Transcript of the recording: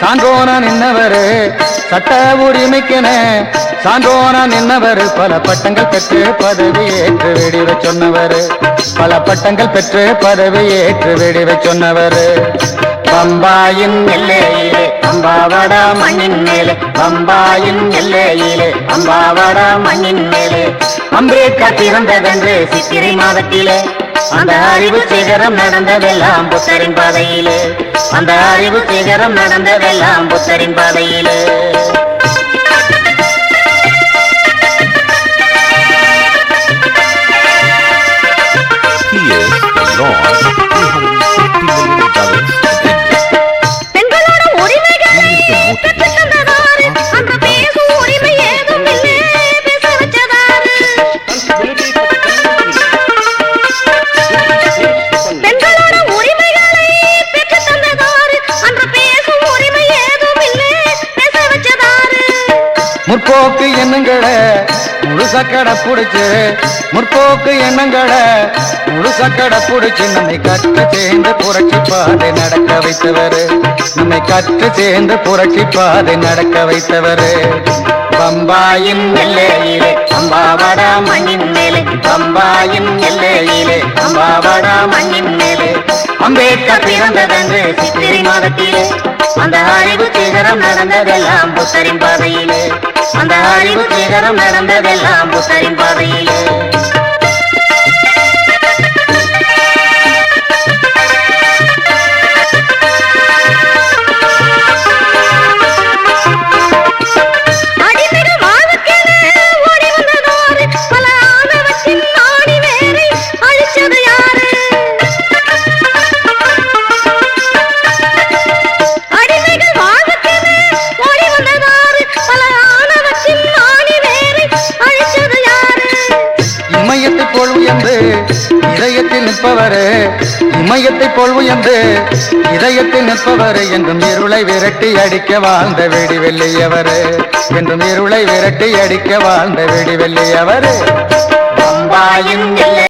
சான்றோனா நின்னவரு சட்ட உரிமைக்கென சான்றோனா நின்னவரு. பல பட்டங்கள் பெற்று பதவி ஏற்று வெடிவை சொன்னவரு. பல பட்டங்கள் பெற்று பதவி ஏற்று வெடிவை சொன்னவரு. பம்பாயின் எல்லையிலே அம்பாவடா மண்ணின் மேலே. பம்பாயின் எல்லையிலே அம்பாவடா மண்ணின் மேலே. அம்பேத்கர் பிறந்ததென்று சித்திரை மாதத்திலே. அந்த அறிவு சிகரம் நடந்ததெல்லாம் புத்தரின் பாதையிலே. அந்த அறிவு சிகரம் நடந்ததெல்லாம் புத்தரின் பாதையிலே. Here's Lord, முற்போக்கு எண்ணங்களை முழு சக்கடை புடிச்சு. முற்போக்கு எண்ணங்களை முழு சக்கடை புடிச்சு. நம்மை கற்று சேர்ந்து புரட்சி பாதை நடக்க வைத்தவர். நம்மை கற்று சேர்ந்து புரட்சி பாதை நடக்க வைத்தவர். பம்பாயின் எல்லையிலே அம்பாவடா மண்ணின் மேலே. பம்பாயின் எல்லையிலே அம்பாவடா மண்ணின் மேலே. அம்பேத்கர் பிறந்ததன்று சித்திரை மாதத்திலே. அந்த அறிவு சிகரம் நடந்ததெல்லாம் புத்தரின் பாதையிலே. அந்த அறிவு சிகரம் நடந்ததெல்லாம் புத்தரின் பாதையிலே. இதயத்தில் நிற்பவரே இமயத்தை போல் உயர்ந்து இதயத்தில் நிற்பவரே என்றும் இருளை விரட்டி அடிக்க வாழ்ந்த வெடி வெள்ளியவரே என்றும் இருளை விரட்டி அடிக்க வாழ்ந்த வெடி வெள்ளியவரே